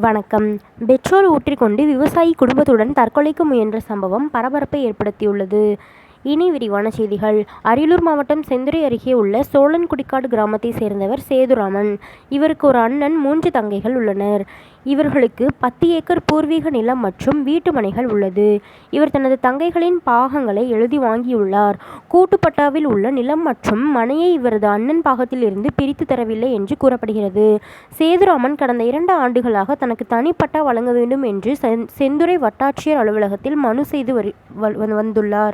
வணக்கம். பெட்ரோல் ஊற்றிக்கொண்டு விவசாயி குடும்பத்துடன் தற்கொலைக்கு முயன்ற சம்பவம் பரபரப்பை ஏற்படுத்தியுள்ளது. இனி விரிவான செய்திகள். அரியலூர் மாவட்டம் செந்துறை அருகே உள்ள சோழன்குடிக்காடு கிராமத்தை சேர்ந்தவர் சேதுராமன். இவருக்கு ஒரு அண்ணன் மூன்று தங்கைகள் உள்ளனர். இவர்களுக்கு பத்து ஏக்கர் பூர்வீக நிலம் மற்றும் வீட்டு மனைகள் உள்ளது. இவர் தனது தங்கைகளின் பாகங்களை எழுதி வாங்கியுள்ளார். கூட்டுப்பட்டாவில் உள்ள நிலம் மற்றும் மனையை இவரது அண்ணன் பாகத்தில் இருந்து பிரித்து தரவில்லை என்று கூறப்படுகிறது. சேதுராமன் கடந்த இரண்டு ஆண்டுகளாக தனக்கு தனிப்பட்டா வழங்க வேண்டும் என்று செந்- செந்துறை வட்டாட்சியர் அலுவலகத்தில் மனு செய்து வரி வந்துள்ளார்.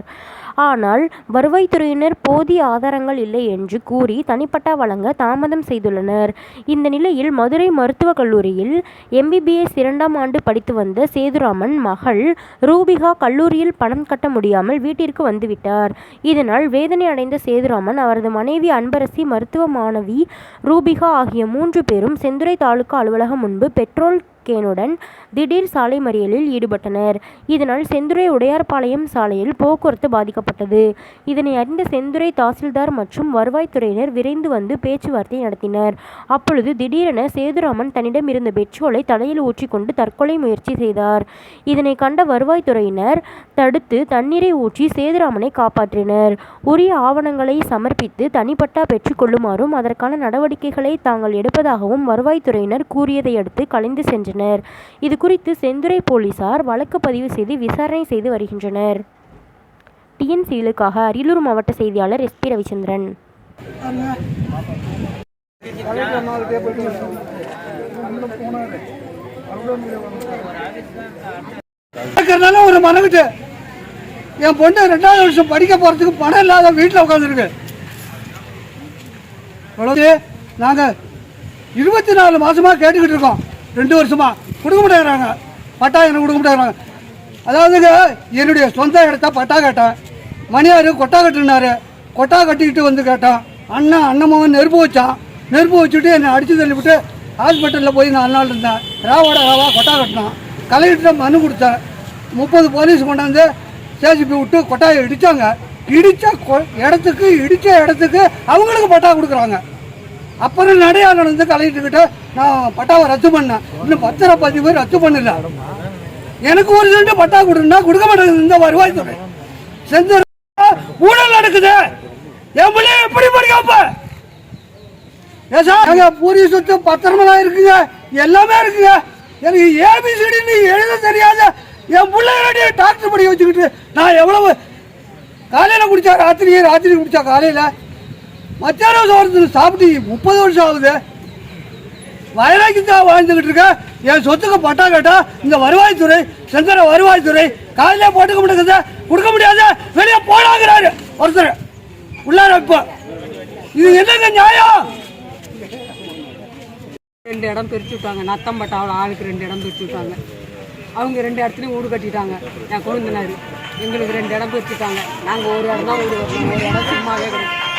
ஆனால் வருவாய்த்துறையினர் போதிய ஆதாரங்கள் இல்லை என்று கூறி தனிப்பட்டா வழங்க தாமதம் செய்துள்ளனர். இந்த நிலையில் மதுரை மருத்துவக் கல்லூரியில் எம்பிபிஎஸ் இரண்டாம் ஆண்டு படித்து வந்த சேதுராமன் மகள் ரூபிகா கல்லூரியில் பணம் கட்ட முடியாமல் வீட்டிற்கு வந்துவிட்டார். இதனால் வேதனை அடைந்த சேதுராமன் அவரது மனைவி அன்பரசி மருத்துவ மாணவி ரூபிகா ஆகிய மூன்று பேரும் செந்துறை தாலுகா அலுவலகம் முன்பு பெட்ரோல் கேனுடன் திடீர் சாலை மறியலில் ஈடுபட்டனர். இதனால் செந்துறை உடையார்பாளையம் சாலையில் போக்குவரத்து பாதிக்கப்பட்டது. இதனை அறிந்த செந்துறை தாசில்தார் மற்றும் வருவாய்த்துறையினர் விரைந்து வந்து பேச்சுவார்த்தை நடத்தினர். அப்பொழுது திடீரென சேதுராமன் தன்னிடம் இருந்த பெட்ரோலை தலையில் ஊற்றிக்கொண்டு தற்கொலை முயற்சி செய்தார். இதனை கண்ட வருவாய்த்துறையினர் தடுத்து தண்ணீரை ஊற்றி சேதுராமனை காப்பாற்றினர். உரிய ஆவணங்களை சமர்ப்பித்து தனிப்பட்டா பெற்றுக்கொள்ளுமாறும் அதற்கான நடவடிக்கைகளை தாங்கள் எடுப்பதாகவும் வருவாய்த்துறையினர் கூறியதை அடுத்து கலைந்து சென்றனர். இது குறித்து செந்துறை போலீசார் வழக்கு பதிவு செய்து விசாரணை செய்து வருகின்றனர். டிஎன்சிகளுக்காக அரியலூர் மாவட்ட செய்தியாளர் எஸ்பி ரவிச்சந்திரன். இருக்கிறதுனால ஒரு மனவிட்டு என் பொண்ணு ரெண்டாவது வருஷம் படிக்க போறதுக்கு பணம் இல்லாத வீட்டில் உட்காந்துருக்கு நாங்கள் இருபத்தி நாலு மாசமா கேட்டுக்கிட்டு இருக்கோம். ரெண்டு வருஷமா கொடுக்க மாட்டேங்கிறாங்க. பட்டா எனக்கு கொடுக்க மாட்டேங்கிறாங்க. அதாவதுங்க என்னுடைய சொந்த இடத்த பட்டா கேட்டேன். மணியார் கொட்டா கட்டுனாரு. கொட்டா கட்டிக்கிட்டு வந்து கேட்டான். அண்ணன் அண்ணமாவன் நெருப்பு வச்சான். நெருப்பு வச்சுட்டு என்னை அடித்து தள்ளிவிட்டு ஹாஸ்பிட்டலில் போய் நான் நாள் இருந்தேன். ராவோட ராவா கொட்டா கட்டினான். கலெக்டர்கிட்ட மனு கொடுத்தேன். முப்பது போலீஸ் கொண்டாந்து சேசிப்பி விட்டு கொட்டாயை இடித்தாங்க இடித்த கொ- இடத்துக்கு இடித்த இடத்துக்கு அவங்களுக்கு பட்டா கொடுக்குறாங்க. அப்புறம் நடையாளர் வந்து கலெக்டர்கிட்ட நான் பட்டாவை ரத்து பண்ணேன். இன்னும் பத்திரப்பதிவு ரத்து பண்ணல எனக்கு ஒரு ரெண்டு பட்டா கொடுன்னா கொடுக்க மாட்டேங்குது இந்த வருவாய்த்துறை செஞ்ச ஊழல் நடக்குது. என் பிள்ளைய எப்படி படிக்காப்ப ஏன் சார் எங்க பூரி சொத்து பத்திரமெல்லாம் இருக்குங்க. எல்லாமே இருக்குங்க. எனக்கு ஏபிசிடின்னு எழுத தெரியாத என் பிள்ளைய டாக்டர் படி வச்சுக்கிட்டு நான் எவ்வளவு காலையில் குடிச்சா ராத்திரி ராத்திரி குடிச்சா காலையில் மத்தியான சோரத்தில் சாப்பிட்டு முப்பது வருஷம் ஆகுது. வயலாக்கி தான் வாழ்ந்துகிட்டு இருக்கேன் என் சொத்துக்கு பட்டா கேட்டால் இந்த வருவாய்த்துறை செந்தர வருவாய்த்துறை காலையில் போட்டுக்க முடியாது கொடுக்க முடியாது வெளியே போடாங்கிறாரு ஒருத்தர். உள்ளார இப்போ இது என்னங்க நியாயம்? ரெண்டு இடம் பிரித்து விட்டாங்க. நத்தம்பட்டாவில் ஆளுக்கு ரெண்டு இடம் பிரித்து விட்டாங்க. அவங்க ரெண்டு இடத்துலையும் வீடு கட்டிட்டாங்க. என் கொழுந்தினார். எங்களுக்கு ரெண்டு இடம் பிரிச்சுட்டாங்க நாங்கள் ஒரு இடம் தான் வீடு கட்டணும். ஒரு இடம் சும்மாவே கிடக்கும்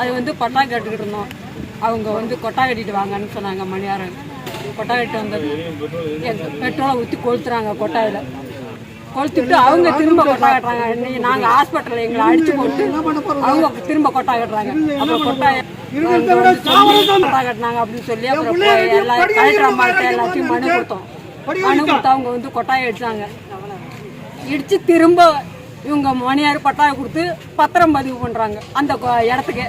அது வந்து பட்டா கேட்டுக்கிட்டு இருந்தோம். அவங்க வந்து கொட்டா கட்டிட்டு வாங்கன்னு சொன்னாங்க மணியாரன் கொட்டா கட்டி வந்தது. பெட்ரோலை ஊற்றி கொளுத்துறாங்க கொட்டாயில். கொளுத்துட்டு அவங்க திரும்ப கொட்டா கட்டுறாங்க. இன்னைக்கு நாங்கள் ஹாஸ்பிட்டலில் எங்களை அடிச்சு போட்டு அவங்க திரும்ப கொட்டா கட்டுறாங்க. அப்புறம் சொல்லி கொட்டா கட்டினாங்க அப்படின்னு சொல்லி அப்புறம் எல்லா கலெக்டர் அம்மாட்ட எல்லாத்தையும் மனு கொடுத்தோம். மனு கொடுத்து அவங்க வந்து கொட்டாயை அடிச்சாங்க இடிச்சு திரும்ப இவங்க மணியார் பட்டாயை கொடுத்து பத்திரம் பதிவு பண்றாங்க அந்த கொ- இடத்துக்கு.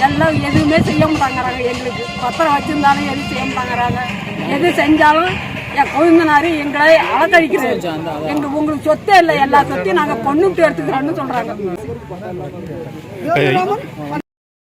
எல்லாம் எதுவுமே செய்ய மாட்டாங்கிறாங்க எங்களுக்கு. பத்திரம் வச்சிருந்தாலும் எதுவும் செய்ய மாட்டாங்கிறாங்க. எது செஞ்சாலும் என் கொழுந்தனாரு எங்களை அலக்கழிக்கிறது எங்க உங்களுக்கு சொத்தே இல்லை எல்லா சொத்தையும் நாங்க பொண்ணுட்டு எடுத்துக்கிறோம்னு சொல்றாங்க.